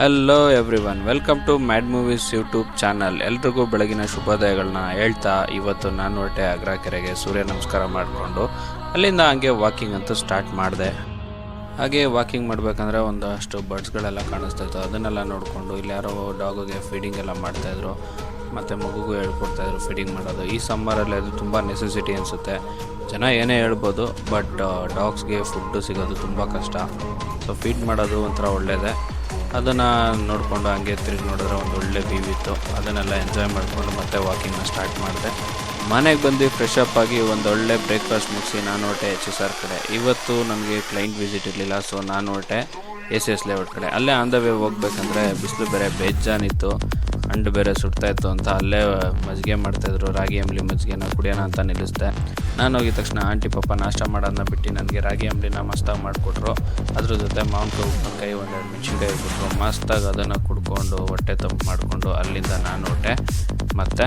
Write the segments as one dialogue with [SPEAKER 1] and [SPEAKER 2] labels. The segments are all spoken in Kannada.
[SPEAKER 1] Hello everyone welcome to mad movies YouTube channel ಎಲ್ರಿಗೂ ಬೆಳಗಿನ ಶುಭೋದಯಗಳನ್ನ ಹೇಳ್ತಾ ಇವತ್ತು ನಾನು ಹೊಟ್ಟೆ ಅಗ್ರ ಕೆರೆಗೆ ಸೂರ್ಯ ನಮಸ್ಕಾರ ಮಾಡಿಕೊಂಡು ಅಲ್ಲಿಂದ ಹಂಗೆ ವಾಕಿಂಗ್ ಅಂತೂ ಸ್ಟಾರ್ಟ್ ಮಾಡಿದೆ. ಹಾಗೆ ವಾಕಿಂಗ್ ಮಾಡಬೇಕಂದ್ರೆ ಒಂದಷ್ಟು ಬರ್ಡ್ಸ್ಗಳೆಲ್ಲ ಕಾಣಿಸ್ತಾ ಇತ್ತು. ಅದನ್ನೆಲ್ಲ ನೋಡಿಕೊಂಡು ಇಲ್ಲಿ ಯಾರೋ ಡಾಗಿಗೆ ಫೀಡಿಂಗ್ ಎಲ್ಲ ಮಾಡ್ತಾಯಿದ್ರು ಮತ್ತು ಮಗುಗೂ ಹೇಳ್ಕೊಡ್ತಾಯಿದ್ರು ಫೀಡಿಂಗ್ ಮಾಡೋದು. ಈ ಸಮ್ಮರಲ್ಲಿ ಅದು ತುಂಬ ನೆಸೆಸಿಟಿ ಅನಿಸುತ್ತೆ. ಜನ ಏನೇ ಹೇಳ್ಬೋದು ಬಟ್ ಡಾಗ್ಸ್ಗೆ ಫುಡ್ಡು ಸಿಗೋದು ತುಂಬ ಕಷ್ಟ. ಸೊ ಫೀಡ್ ಮಾಡೋದು ಒಂಥರ ಒಳ್ಳೆಯದೇ ಅದನ್ನು ನೋಡಿಕೊಂಡು ಹಂಗೆ ತಿರುಗಿ ನೋಡಿದ್ರೆ ಒಂದು ಒಳ್ಳೆ ವ್ಯೂ ಇತ್ತು. ಅದನ್ನೆಲ್ಲ ಎಂಜಾಯ್ ಮಾಡಿಕೊಂಡು ಮತ್ತೆ ವಾಕಿಂಗ್ನ ಸ್ಟಾರ್ಟ್ ಮಾಡಿದೆ. ಮನೆಗೆ ಬಂದು ಫ್ರೆಶ್ ಅಪ್ ಆಗಿ ಒಂದು ಒಳ್ಳೆ ಬ್ರೇಕ್ಫಾಸ್ಟ್ ಮುಗಿಸಿ ನಾನು ಹೊಟ್ಟೆ ಎಚ್ ಎಸ್ ಆರ್ ಕಡೆ. ಇವತ್ತು ನನಗೆ ಕ್ಲೈಂಟ್ ವಿಸಿಟ್ ಇರಲಿಲ್ಲ ಸೊ ನಾನು ಹೊಟ್ಟೆ ಎಸ್ ಎಸ್ ಲೇಔಟ್ ಕಡೆ. ಅಲ್ಲೇ ಆನ್ ದ ವೇ ಹೋಗ್ಬೇಕಂದ್ರೆ ಬಿಸಿಲು ಬೇರೆ ಬೇಜಾನಿತ್ತು ಅಂಡು ಬೇರೆ ಸುಡ್ತಾ ಇತ್ತು ಅಂತ ಅಲ್ಲೇ ಮಜ್ಜಿಗೆ ಮಾಡ್ತಾಯಿದ್ರು ರಾಗಿ ಅಂಬ್ಲಿ ಮಜ್ಜಿಗೆನ ಕುಡಿಯೋಣ ಅಂತ ನಿಲ್ಲಿಸಿದೆ. ನಾನು ಹೋಗಿದ ತಕ್ಷಣ ಆಂಟಿ ಪಾಪ ನಾಷ್ಟ ಮಾಡೋದನ್ನ ಬಿಟ್ಟು ನನಗೆ ರಾಗಿ ಅಂಬ್ಲಿನ ಮಸ್ತಾಗಿ ಮಾಡಿಕೊಟ್ರು. ಅದ್ರ ಜೊತೆ ಮಾವಿನಕಾಯಿ ಕೈ ಒಂದೆರಡು ಮೆಣಸಿನ್ಕಾಯಿ ಕೊಟ್ಟರು ಮಸ್ತಾಗಿ ಅದನ್ನು ಕುಡ್ಕೊಂಡು, ಹೊಟ್ಟೆ ತಂಪು ಮಾಡಿಕೊಂಡು ಅಲ್ಲಿಂದ ನಾನು ಹೊಟ್ಟೆ. ಮತ್ತು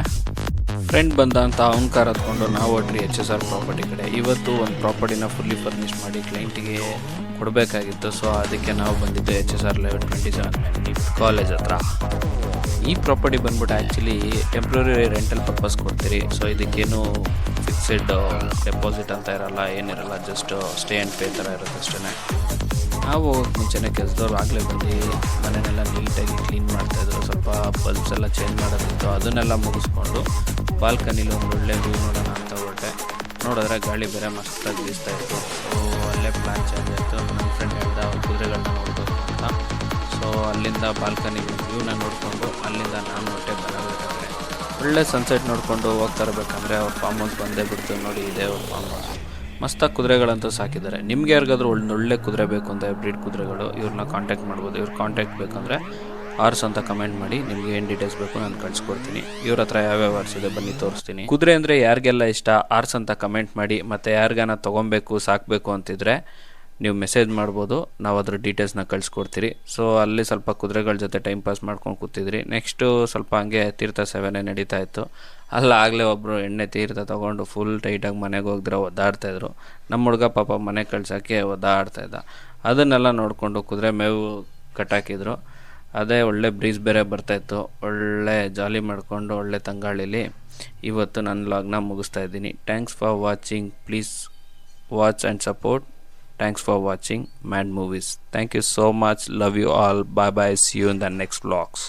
[SPEAKER 1] ಫ್ರೆಂಡ್ ಬಂದ ಅಂತ ಅವ್ನ ಕಾರ್ ಹತ್ಕೊಂಡು ನಾವು ಹೊಟ್ರಿ ಎಚ್ ಎಸ್ ಆರ್ ಪ್ರಾಪರ್ಟಿ ಕಡೆ. ಇವತ್ತು ಒಂದು ಪ್ರಾಪರ್ಟಿನ ಫುಲ್ಲಿ ಫರ್ನಿಷ್ ಮಾಡಿ ಕ್ಲೈಂಟಿಗೆ ಕೊಡಬೇಕಾಗಿತ್ತು. ಸೊ ಅದಕ್ಕೆ ನಾವು ಬಂದಿದ್ದು H S R eleven twenty seven college ಹತ್ರ. ಈ ಪ್ರಾಪರ್ಟಿ ಬಂದ್ಬಿಟ್ಟು ಆ್ಯಕ್ಚುಲಿ ಟೆಂಪ್ರರಿ ರೆಂಟಲ್ ಪರ್ಪಸ್ ಕೊಡ್ತೀರಿ. ಸೊ ಇದಕ್ಕೇನು ಫಿಕ್ಸೆಡ್ ಡೆಪಾಸಿಟ್ ಅಂತ ಇರಲ್ಲ, ಏನಿರಲ್ಲ ಜಸ್ಟ್ ಸ್ಟೇ ಆ್ಯಂಡ್ ಪೇ ಥರ ಇರುತ್ತೆ ಅಷ್ಟೇ ನಾವು ಮುಂಚೆನೇ ಕೆಲಸದವ್ರು ಆಗಲೇ ಬಂದು ಮನೆಯನ್ನೆಲ್ಲ ನೀಟಾಗಿ ಕ್ಲೀನ್ ಮಾಡ್ತಾಯಿದ್ರು ಸ್ವಲ್ಪ ಬಲ್ಬ್ಸ್ ಎಲ್ಲ ಚೇಂಜ್ ಮಾಡೋದಿತ್ತು. ಅದನ್ನೆಲ್ಲ ಮುಗಿಸ್ಕೊಂಡು ಬಾಲ್ಕನಿಲಿ ಒಂದು ಒಳ್ಳೆ ವ್ಯೂ ನೋಡೋಣ ಅಂತ ಹೊರಟೆ. ನೋಡಿದ್ರೆ ಗಾಳಿ ಬೇರೆ ಮಸ್ತಾಗಿ ಬೀಸ್ತಾ ಇತ್ತು. ಸೊ ಅಲ್ಲೇ ಪ್ಲಾನ್ ಚೇಂಜ್ ಆಯಿತು. ನನ್ನ ಫ್ರೆಂಡ್ ಹೇಳ್ದ ಕುದುರೆಗಳನ್ನ ನೋಡ್ಬೋದು ಅಂತ. ಸೊ ಅಲ್ಲಿಂದ ಬಾಲ್ಕನಿ ವ್ಯೂನ ನೋಡಿಕೊಂಡು, ಅಲ್ಲಿಂದ ನಾನು ಹೊಟ್ಟೆ ಬರಬೇಕಾದ್ರೆ. ಒಳ್ಳೆ ಸನ್ಸೆಟ್ ನೋಡಿಕೊಂಡು ಹೋಗ್ತಾ ಇರಬೇಕಂದ್ರೆ ಅವ್ರ ಫಾರ್ಮ್ ಹೌಸ್ ಬಂದೇ ಬಿಡ್ತು. ನೋಡಿ, ಇದೆ ಅವ್ರ ಫಾರ್ಮ್ ಹೌಸ್ ಮಸ್ತಾಗಿ ಕುದುರೆಗಳಂತೂ ಸಾಕಿದ್ದಾರೆ. ನಿಮ್ಗೆ ಯಾರಿಗಾದ್ರೂ ಒಳ್ಳೆ ಕುದುರೆ ಬೇಕು ಅಂದರೆ ಬ್ರೀಡ್ ಕುದುರೆಗಳು ಇವ್ರನ್ನ ಕಾಂಟ್ಯಾಕ್ಟ್ ಮಾಡ್ಬೋದು. ಇವ್ರ ಕಾಂಟ್ಯಾಕ್ಟ್ ಬೇಕಂದರೆ ಆರ್ಸ್ ಅಂತ ಕಮೆಂಟ್ ಮಾಡಿ, ನಿಮ್ಗೆ ಏನು ಡೀಟೇಲ್ಸ್ ಬೇಕು ನಾನು ಕಳ್ಸಿಕೊಡ್ತೀನಿ. ಇವ್ರ ಹತ್ರ ಯಾವ್ಯಾವ ಆರ್ಸ್ ಇದೆ ಬನ್ನಿ ತೋರಿಸ್ತೀನಿ. ಕುದುರೆ ಅಂದರೆ ಯಾರಿಗೆಲ್ಲ ಇಷ್ಟ, ಆರ್ಸ್ ಅಂತ ಕಮೆಂಟ್ ಮಾಡಿ, ಮತ್ತೆ ಯಾರಿಗಾನ ತೊಗೊಬೇಕು, ಸಾಕಬೇಕು ಅಂತಿದ್ರೆ ನೀವು ಮೆಸೇಜ್ ಮಾಡ್ಬೋದು, ನಾವು ಅದ್ರ ಡೀಟೇಲ್ಸ್ನ ಕಳಿಸ್ಕೊಡ್ತೀರಿ. ಸೊ ಅಲ್ಲಿ ಸ್ವಲ್ಪ ಕುದುರೆಗಳ ಜೊತೆ ಟೈಮ್ ಪಾಸ್ ಮಾಡ್ಕೊಂಡು ಕೂತಿದ್ರಿ. ನೆಕ್ಸ್ಟು ಸ್ವಲ್ಪ ಹಂಗೆ ತೀರ್ಥ ಸೇವೆನೇ ನಡೀತಾ ಇತ್ತು. ಅಲ್ಲ, ಆಗಲೇ ಒಬ್ಬರು ಎಣ್ಣೆ ತೀರ್ಥ ತೊಗೊಂಡು ಫುಲ್ ಟೈಟಾಗಿ ಮನೆಗೆ ಹೋಗಿದ್ರೆ ಒದ್ದಾಡ್ತಾಯಿದ್ರು ನಮ್ಮ ಹುಡುಗ ಪಾಪ ಮನೆ ಕಳ್ಸೋಕ್ಕೆ ಒದ್ದಾಡ್ತಾಯಿದ್ದ ಅದನ್ನೆಲ್ಲ ನೋಡಿಕೊಂಡು ಕುದುರೆ ಮೇವು ಕಟ್ಟಾಕಿದ್ರು. ಅದೇ ಒಳ್ಳೆ ಬ್ರೀಸ್ ಬೇರೆ ಬರ್ತಾಯಿತ್ತು ಒಳ್ಳೆ ಜಾಲಿ ಮಾಡಿಕೊಂಡು ಒಳ್ಳೆ ತಂಗಾಳಿಲಿ ಇವತ್ತು ನನ್ನ ಲಾಗ್ನ ಮುಗಿಸ್ತಾ ಇದ್ದೀನಿ. Thanks for watching please watch and support thanks for watching Mad movies thank you so much love you all bye bye see you in the next vlogs.